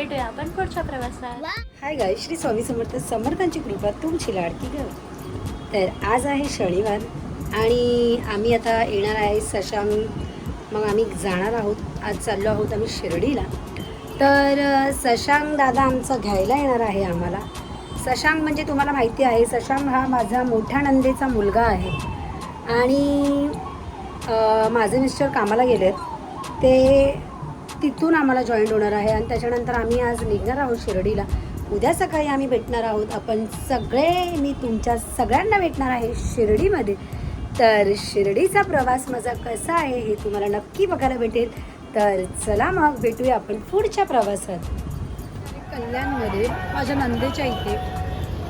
भेटूया. आपण पुढच्या प्रवासात. हाय गाय श्री स्वामी समर्थ समर्थांची कृपा तुमची लाडकी ग. तर आज आहे शनिवार आणि आम्ही आता येणार आहे सशांग मग आम्ही जाणार आहोत. आज चाललो आहोत आम्ही शिर्डीला. तर सशांग दादा आमचा घ्यायला येणार आहे आम्हाला. सशांग म्हणजे तुम्हाला माहिती आहे सशांग हा माझा मोठ्या नंदेचा मुलगा आहे. आणि माझे मिस्टर कामाला गेलेत. ते तिथून आम्हाला जॉईंट होणार आहे. आणि त्याच्यानंतर आम्ही आज निघणार आहोत शिर्डीला. उद्या सकाळी आम्ही भेटणार आहोत. आपण सगळे मी तुमच्या सगळ्यांना भेटणार आहे शिर्डीमध्ये. तर शिर्डीचा प्रवास माझा कसा आहे हे तुम्हाला नक्की बघायला भेटेल. तर चला मग भेटूया आपण पुढच्या प्रवासात. कल्याणमध्ये माझ्या नंदेच्या इथे.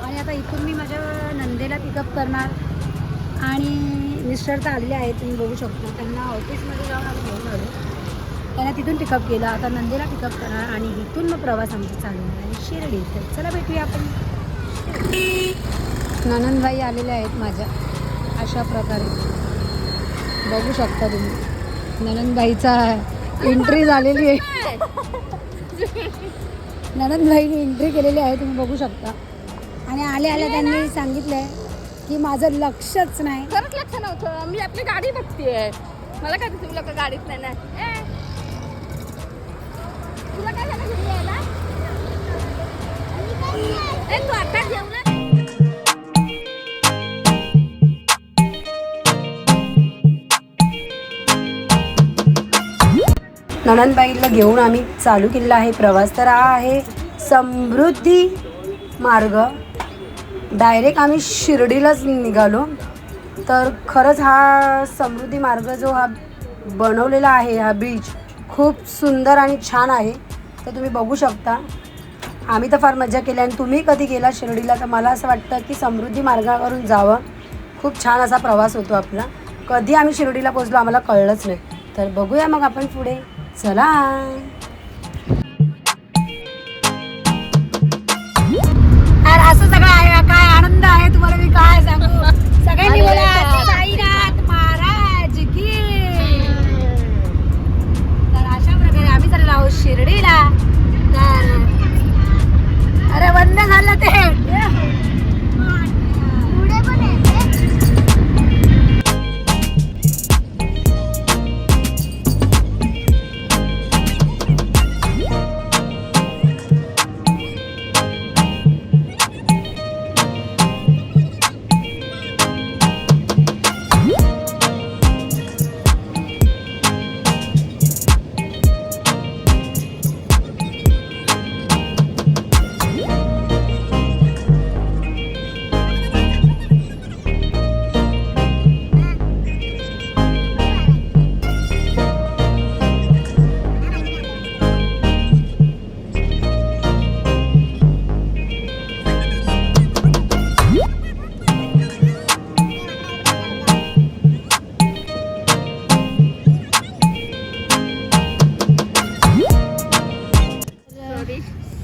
आणि आता इथून मी माझ्या नंदेला पिकअप करणार. आणि मिस्टर तर आलेले आहेत तुम्ही बघू शकता. त्यांना ऑफिसमध्ये जाऊन आम्ही घेऊन आलो. त्यांना तिथून पिकअप केलं. आता नंदेला पिकअप करणार आणि इथून मग प्रवास आमचा चालू आहे. शिर्डी तर चला भेटूया आपण. ननंदबाई आलेल्या आहेत माझ्या. अशा प्रकारे. बघू शकता तुम्ही. ननंदबाईचा एंट्री झालेली आहे. ननंदबाईने एंट्री केलेली आहे तुम्ही बघू शकता. आणि आल्या आल्या त्यांनी सांगितलंय की माझं लक्षच नाही. खरंच लक्ष नव्हतं. मी आपली गाडी बघतीये. मला काय तुम्ही लोक गाडीत नाही तुला काय झालं घरी यायला ए, तू आता जेवला घेऊन आम्ही चालू केलेला आहे प्रवास तर हा आहे. समृद्धी मार्ग. डायरेक्ट आम्ही शिर्डीलाच निघालो. तर खरंच हा समृद्धी मार्ग जो हा बनवलेला आहे हा ब्रिज खूप सुंदर आणि छान आहे. तर तुम्ही बघू शकता. आम्ही तर फार मजा केली आणि तुम्ही कधी गेला शिर्डीला तर मला असं वाटतं की समृद्धी मार्गावरून जावं. खूप छान असा प्रवास होतो आपला. कधी आम्ही शिर्डीला पोचलो आम्हाला कळलंच नाही. तर बघूया मग आपण पुढे. चला.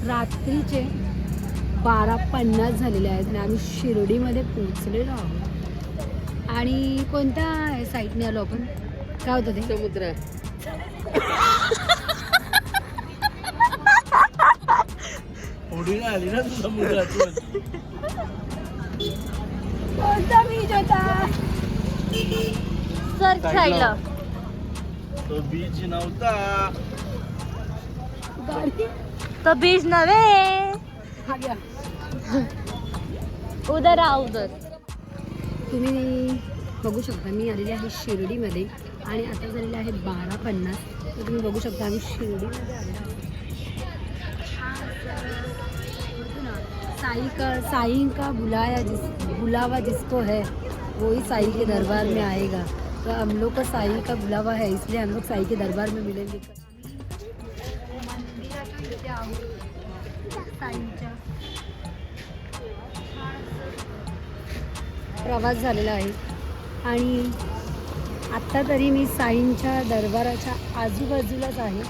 रात्रीचे बारा पन्नास झालेले आहेत आणि आम्ही शिर्डीमध्ये पोहोचलेलो आहोत. आणि कोणत्या साईडने आलो आपण? काय होतं ते? समुद्र. आली ना कोणता बीच होता? सर खायला. तो बीच नव्हता. गाडी? तो बीज नव्हे. उदर आ उदर. तुम्ही बघू शकता मी आलेले आहे शिर्डीमध्ये आणि आता झालेले आहेत बारा पन्नास तर तुम्ही बघू शकता आम्ही शिर्डीमध्ये आलेलो साई का साई का बुलाया जिस बुलावा जिसको है वही साई के दरबार में आएगा. तो हम लोग को साई का बुलावा है इसलिए हम लोग साई के दरबार में मिलेंगे. इथे आहोत साईच्या प्रवास झालेला आहे. आणि आत्ता तरी मी साईंच्या दरबाराच्या आजूबाजूलाच आहे.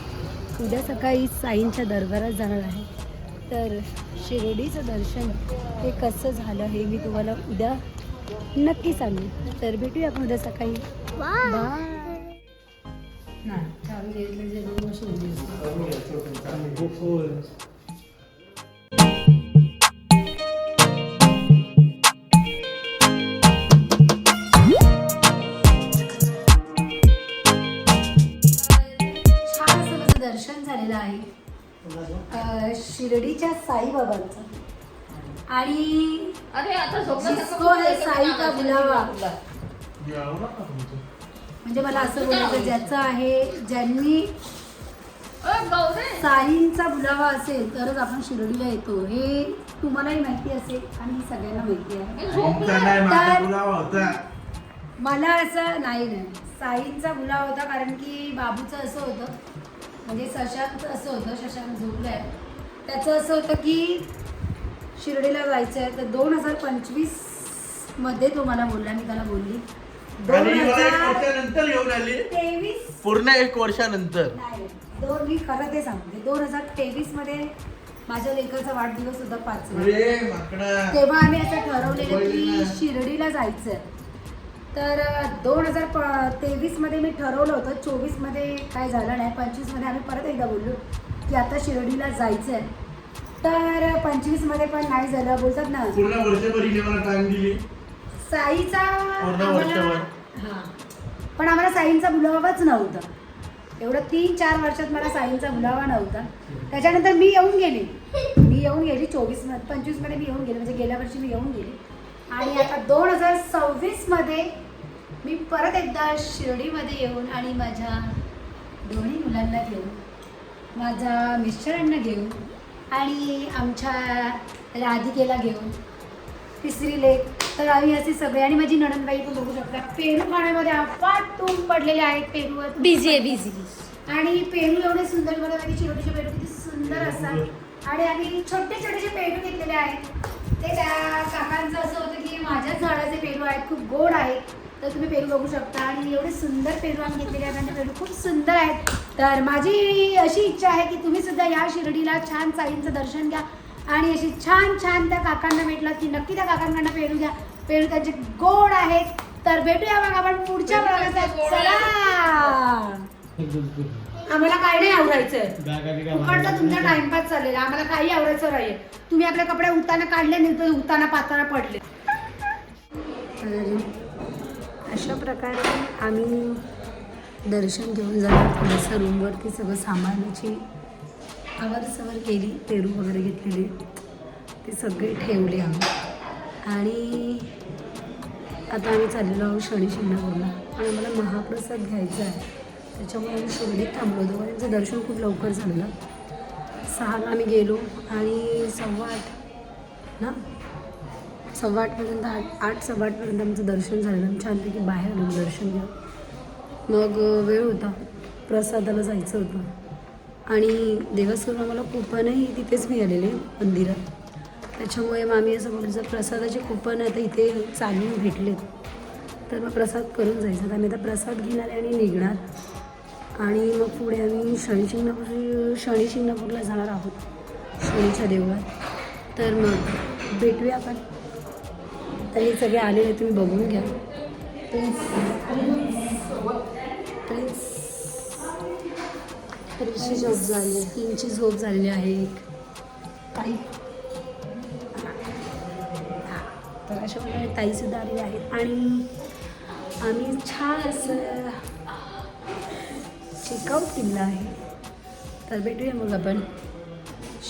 उद्या सकाळी साईंच्या दरबारात जाणार आहे. तर शिर्डीचं दर्शन हे कसं झालं हे मी तुम्हाला उद्या नक्की सांगेन. तर भेटूया आपण उद्या सकाळी. बाय दर्शन झालेलं आहे. शिर्डीच्या साईबाबांचं आणि अरे आता जिसको है साई का? बुलावा. म्हणजे मला असं बोलायचं ज्याचं आहे ज्यांनी साईंचा बुलावा असेल तरच आपण शिर्डीला येतो. हे तुम्हालाही माहिती असेल आणि सगळ्यांना माहिती आहे. तर- मला असं नाही नाही. साईंचा बुलावा होता कारण की बाबूचं असं होतं म्हणजे शशांकचं असं होतं शशांक झोपलाय. त्याचं असं होतं की शिर्डीला जायचं आहे तर दोन हजार पंचवीसमध्ये तो मला बोलला मी त्याला बोलली. दोन आणि मला एक हजार वर्षानंतर येऊन आली. तेवीस. पूर्ण एक वर्षानंतर. नाही दोन मी खरं ते सांगते दोन हजार तेवीसमध्ये माझ्या लेकरचा वाढदिवस होता पाच अरे माकडा. तेव्हा आम्ही असं ठरवलेलं की शिर्डीला जायचं. तर दोन हजार प तेवीसमध्ये मी ठरवलं होतं चोवीसमध्ये काय झालं नाही पंचवीसमध्ये आम्ही परत एकदा बोललो की आता शिर्डीला जायचं आहे तर पंचवीसमध्ये पण नाही झालं बोलतात ना. पूर्ण वर्षभर हिने मला टाइम दिली. साईचा पूर्ण आम्हाला वर्षभर. हां. पण आम्हाला साईंचा बुलावाच नव्हता. एवढं तीन चार वर्षात मला साईंचा बुलावा नव्हता. त्याच्यानंतर मी येऊन गेले. मी येऊन गेली चोवीसमध्ये पंचवीसमध्ये मी येऊन गेले. म्हणजे गेल्या वर्षी मी येऊन गेले. आणि आता दोन हजार सव्वीसमध्ये मी परत एकदा शिर्डीमध्ये येऊन आणि माझ्या दोन्ही मुलांना घेऊन माझ्या मिस्टरांना घेऊन आणि आमच्या राधिकेला घेऊन तिसरी लेक तर आम्ही असे सगळे. आणि माझी नणंदबाई पण बघू शकता पेरू खाण्यामध्ये अफाट तूप पडलेले आहेत पेरूवर. बिझी आहे बिझी आणि पेरू एवढे सुंदर माहिती चिरोटीचे पेरू किती सुंदर असतात. आणि आम्ही छोटे छोटेसे पेरू घेतलेले आहेत. ते त्या काकांचं असं होतं की माझ्याच झाडाचे पेरू आहेत. खूप गोड आहेत. तर तुम्ही पेरू बघू शकता. आणि एवढे सुंदर पेरू आम्ही घेतलेले आहेत. आणि पेरू खूप सुंदर आहेत. तर माझी अशी इच्छा आहे की तुम्ही सुद्धा या शिर्डीला छान साईंचं दर्शन घ्या. आणि अशी छान छान त्या काकांना भेटलात की नक्की त्या काकांकडनं पेरू घ्या. पेरू त्यांचे गोड आहेत. तर भेटूया मग आपण पुढच्या प्रवासात चला. आम्हाला काय नाही आवडायचं फुकटचा तुमचा टाइमपास चाललेला. आम्हाला काही आवडायचं नाही तुम्ही आपले कपडे उताना काढले नाही तर उताना पाताना पडले. तर अशा प्रकारे आम्ही दर्शन घेऊन जाणार. थोडंसं रूमवरती सगळं सांभाळण्याची आवर सवर केली पेरू वगैरे घेतलेले. ते सगळे ठेवले आम्ही. आता आम्ही चाललेलो आहोत शनी शिंगणापूरला आणि आम्हाला महाप्रसाद घ्यायचा आहे. त्याच्यामुळे आम्ही शिर्डीत थांबलो होतो. त्यांचं दर्शन खूप लवकर झालेलं सहाला आम्ही गेलो. आणि सव्वा आठ ना? सव्वा आठपर्यंत आठ आठ सव्वा आठपर्यंत आमचं दर्शन झालेलं आम्ही छानपैकी बाहेर आलो दर्शन घ्या मग वेळ होता. प्रसादाला जायचं होतं. आणि देवस्थान आम्हाला कुपनही तिथेच मिळालेले मंदिरात. त्याच्यामुळे मग आम्ही असं बोलू जर प्रसादाचे कुपन आता इथे चालून भेटलेत. तर मग प्रसाद करून जायचं. आम्ही आता प्रसाद घेणार आणि निघणार. आणि मग पुढे आम्ही शनी शिंगणापूर शनी शिंगणापूरला जाणार आहोत. शनीच्या देवळात. तर मग भेटूया आपण. तर हे सगळे आलेले तुम्ही बघून घ्या. झोप झाली. तीनची झोप झालेली आहे. एक ताई तर अशा प्रकारे ताईसुद्धा आलेल्या आहेत. आणि आम्ही छान असं चेकआउट केलेलं आहे. तर भेटूया मग आपण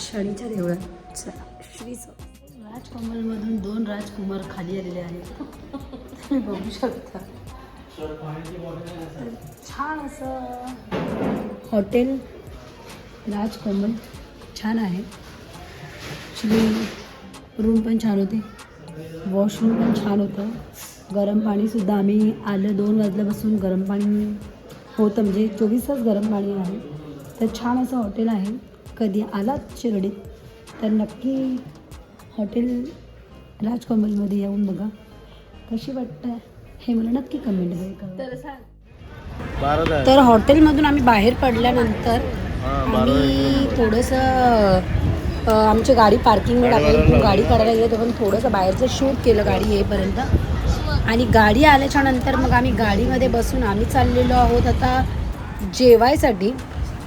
शनीच्या देवळात. चला श्री राजकमलमधून दोन राजकुमार खाली आलेले आहेत. तुम्ही बघू शकता. तर छान असं हॉटेल राजकमल छान आहे. ॲक्च्युली रूम पण छान होते. वॉशरूम पण छान होतं. गरम पाणीसुद्धा आम्ही आलं दोन वाजल्यापासून गरम पाणी होतं म्हणजे चोवीस तास गरम पाणी आहे. तर छान असं हॉटेल आहे. कधी आलात शिर्डीत तर नक्की हॉटेल राजकमलमध्ये येऊन बघा. कशी वाटतं हे मला नक्की कळवा. बारा तर हॉटेलमधून आम्ही बाहेर पडल्यानंतर आम्ही थोडंसं आमची गाडी पार्किंगला टाकली गाडी काढायला गेलो पण थोडंसं बाहेरचं शूट केलं गाडी येईपर्यंत. आणि गाडी आल्याच्यानंतर मग आम्ही गाडीमध्ये बसून आम्ही चाललेलो आहोत आता जेवायसाठी.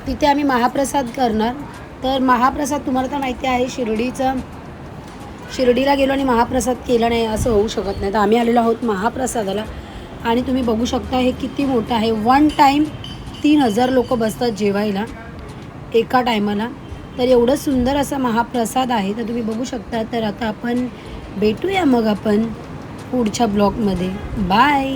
तिथे आम्ही महाप्रसाद करणार. तर महाप्रसाद तुम्हाला तर माहिती आहे शिर्डीचं शिर्डीला गेलो आणि महाप्रसाद केला नाही असं होऊ शकत नाही. तर आम्ही आलेलो आहोत महाप्रसादाला. आणि तुम्ही बघू शकता हे किती मोठं आहे. वन टाईम तीन हजार लोक बसतात जेवायला एका टायमाला तर एवढं सुंदर असा महाप्रसाद आहे तर तुम्ही बघू शकता. तर आता आपण भेटूया मग आपण पुढच्या ब्लॉगमध्ये. बाय!